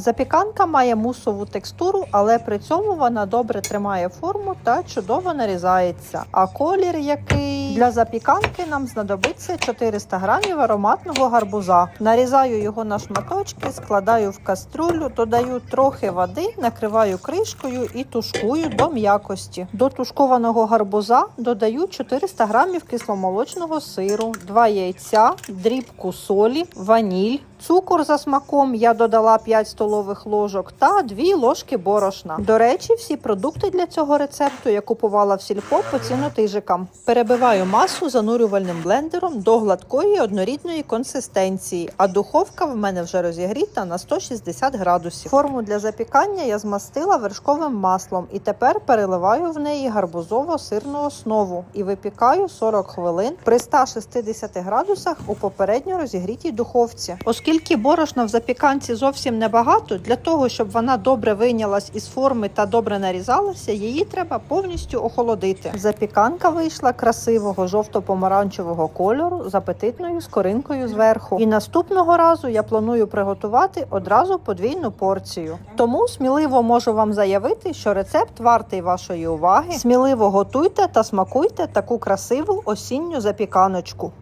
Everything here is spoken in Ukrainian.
Запіканка має мусову текстуру, але при цьому вона добре тримає форму та чудово нарізається. А колір який для запіканки нам знадобиться 400 грамів ароматного гарбуза. Нарізаю його на шматочки, складаю в кастрюлю, додаю трохи води, накриваю кришкою і тушкую до м'якості. До тушкованого гарбуза додаю 400 грамів кисломолочного сиру, 2 яйця, дрібку солі, ваніль. Цукор за смаком я додала 5 столових ложок та 2 ложки борошна. До речі, всі продукти для цього рецепту я купувала в сільпо по цінотижикам. Перебиваю масу занурювальним блендером до гладкої однорідної консистенції, а духовка в мене вже розігріта на 160 градусів. Форму для запікання я змастила вершковим маслом і тепер переливаю в неї гарбузово-сирну основу і випікаю 40 хвилин при 160 градусах у попередньо розігрітій духовці. Оскільки борошна в запіканці зовсім небагато, для того, щоб вона добре вийнялась із форми та добре нарізалася, її треба повністю охолодити. Запіканка вийшла красивого жовто-помаранчевого кольору з апетитною скоринкою зверху. І наступного разу я планую приготувати одразу подвійну порцію. Тому сміливо можу вам заявити, що рецепт вартий вашої уваги. Сміливо готуйте та смакуйте таку красиву осінню запіканочку.